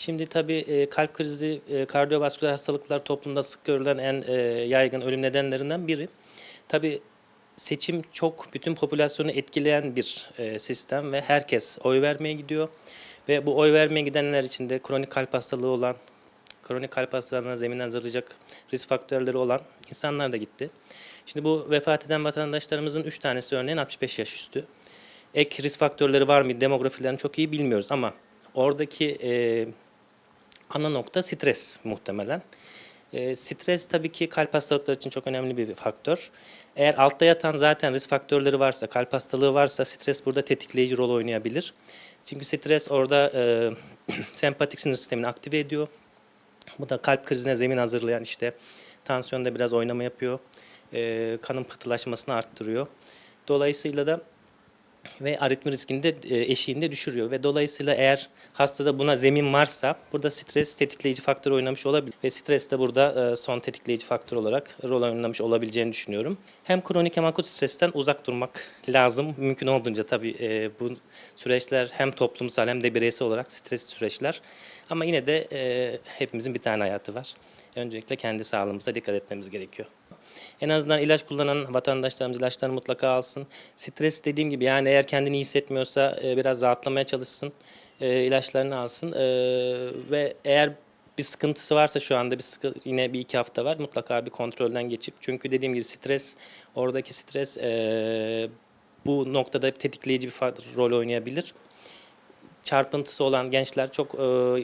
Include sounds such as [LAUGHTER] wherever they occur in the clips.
Şimdi tabii e, kalp krizi, e, kardiyovasküler hastalıklar toplumda sık görülen en e, yaygın ölüm nedenlerinden biri. Tabii seçim çok bütün popülasyonu etkileyen bir sistem ve herkes oy vermeye gidiyor. Ve bu oy vermeye gidenler içinde kronik kalp hastalığı olan, kronik kalp hastalığına zemin hazırlayacak risk faktörleri olan insanlar da gitti. Şimdi bu vefat eden vatandaşlarımızın 3 tanesi örneğin 65 yaş üstü. Ek risk faktörleri var mı demografilerini çok iyi bilmiyoruz ama oradaki e, ana nokta stres muhtemelen. E, stres tabii ki kalp hastalıkları için çok önemli bir faktör. Eğer altta yatan zaten risk faktörleri varsa, kalp hastalığı varsa stres burada tetikleyici rol oynayabilir. Çünkü stres orada e, [CLEARS THROAT] sempatik sinir sistemini aktive ediyor. Bu da kalp krizine zemin hazırlayan işte tansiyonda biraz oynama yapıyor. E, kanın pıhtılaşmasını arttırıyor. Dolayısıyla da ve aritmi riskini de e, eşiğinde düşürüyor. Ve dolayısıyla eğer hastada buna zemin varsa burada stres tetikleyici faktör oynamış olabilir. Ve stres de burada e, son tetikleyici faktör olarak rol oynamış olabileceğini düşünüyorum. Hem kronik hem akut stresten uzak durmak lazım. Mümkün olduğunca tabii e, bu süreçler hem toplumsal hem de bireysel olarak stresli süreçler. Ama yine de hepimizin bir tane hayatı var. Öncelikle kendi sağlığımıza dikkat etmemiz gerekiyor. En azından ilaç kullanan vatandaşlarımız ilaçlarını mutlaka alsın. Stres dediğim gibi yani eğer kendini iyi hissetmiyorsa e, biraz rahatlamaya çalışsın. E, ilaçlarını alsın. E, ve eğer bir sıkıntısı varsa şu anda bir sıkı, yine bir iki hafta var mutlaka bir kontrolden geçip çünkü dediğim gibi stres oradaki stres bu noktada tetikleyici bir rol oynayabilir çarpıntısı olan gençler çok e,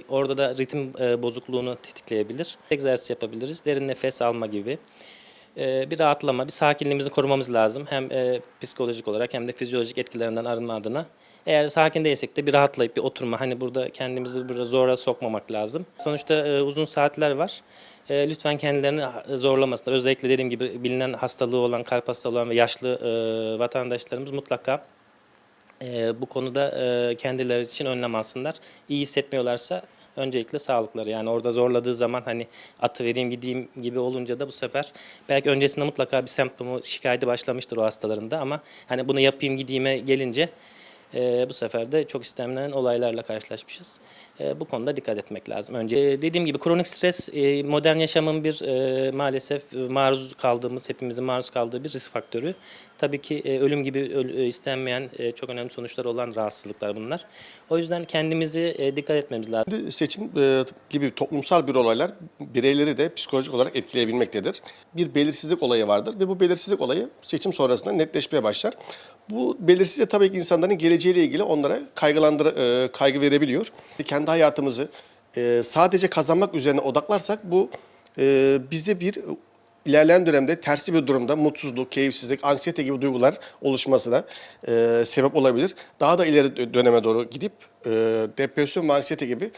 orada da ritim e, bozukluğunu tetikleyebilir. Egzersiz yapabiliriz. Derin nefes alma gibi. E, bir rahatlama, bir sakinliğimizi korumamız lazım. Hem e, psikolojik olarak hem de fizyolojik etkilerinden arınma adına. Eğer sakin değilsek de bir rahatlayıp bir oturma. Hani burada kendimizi burada zora sokmamak lazım. Sonuçta e, uzun saatler var. E, lütfen kendilerini zorlamasınlar. Özellikle dediğim gibi bilinen hastalığı olan, kalp hastalığı olan ve yaşlı vatandaşlarımız mutlaka bu konuda kendileri için önlem alsınlar. İyi hissetmiyorlarsa öncelikle sağlıkları. Yani orada zorladığı zaman hani atı vereyim gideyim gibi olunca da bu sefer belki öncesinde mutlaka bir semptomu şikayeti başlamıştır o hastalarında ama hani bunu yapayım gideyime gelince e, bu sefer de çok istenilen olaylarla karşılaşmışız. E, bu konuda dikkat etmek lazım. Önce e, dediğim gibi kronik stres e, modern yaşamın bir e, maalesef e, maruz kaldığımız, hepimizin maruz kaldığı bir risk faktörü. Tabii ki e, ölüm gibi öl- e, istenmeyen e, çok önemli sonuçlar olan rahatsızlıklar bunlar. O yüzden kendimizi e, dikkat etmemiz lazım. Seçim e, gibi toplumsal bir olaylar bireyleri de psikolojik olarak etkileyebilmektedir. Bir belirsizlik olayı vardır ve bu belirsizlik olayı seçim sonrasında netleşmeye başlar. Bu belirsizlik tabii ki insanların geleceğiyle ilgili onlara kaygılandır, e, kaygı verebiliyor. Kendi hayatımızı e, sadece kazanmak üzerine odaklarsak bu e, bize bir ilerleyen dönemde tersi bir durumda mutsuzluk, keyifsizlik, anksiyete gibi duygular oluşmasına e, sebep olabilir. Daha da ileri dö- döneme doğru gidip e, depresyon ve anksiyete gibi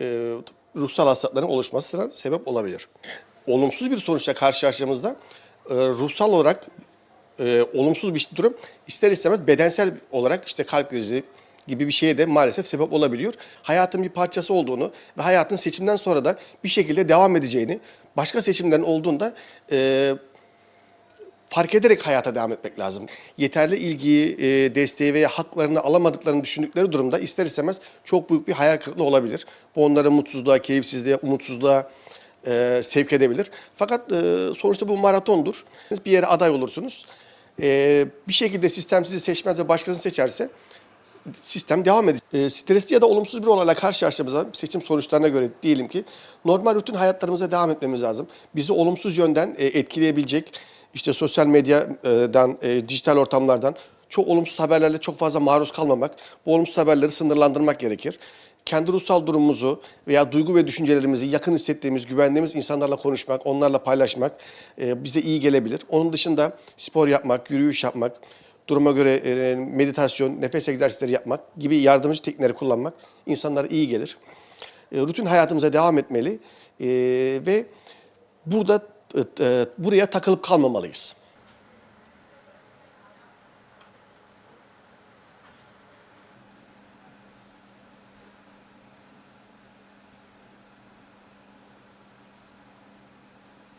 e, ruhsal hastalıkların oluşmasına sebep olabilir. Olumsuz bir sonuçla karşılaştığımızda e, ruhsal olarak e, olumsuz bir durum ister istemez bedensel olarak işte kalp krizi gibi bir şeye de maalesef sebep olabiliyor. Hayatın bir parçası olduğunu ve hayatın seçimden sonra da bir şekilde devam edeceğini, başka seçimlerin olduğunda e, fark ederek hayata devam etmek lazım. Yeterli ilgiyi, e, desteği veya haklarını alamadıklarını düşündükleri durumda ister istemez çok büyük bir hayal kırıklığı olabilir. Bu onları mutsuzluğa, keyifsizliğe, umutsuzluğa e, sevk edebilir. Fakat e, sonuçta bu maratondur. Bir yere aday olursunuz. E, bir şekilde sistem sizi seçmez ve başkasını seçerse sistem devam edecek. E, stresli ya da olumsuz bir olayla karşılaştığımızda seçim sonuçlarına göre diyelim ki normal rutin hayatlarımıza devam etmemiz lazım. Bizi olumsuz yönden e, etkileyebilecek işte sosyal medyadan, e, dijital ortamlardan çok olumsuz haberlerle çok fazla maruz kalmamak, bu olumsuz haberleri sınırlandırmak gerekir. Kendi ruhsal durumumuzu veya duygu ve düşüncelerimizi yakın hissettiğimiz, güvendiğimiz insanlarla konuşmak, onlarla paylaşmak e, bize iyi gelebilir. Onun dışında spor yapmak, yürüyüş yapmak, duruma göre e, meditasyon, nefes egzersizleri yapmak gibi yardımcı teknikleri kullanmak insanlara iyi gelir. E, rutin hayatımıza devam etmeli ve burada buraya takılıp kalmamalıyız.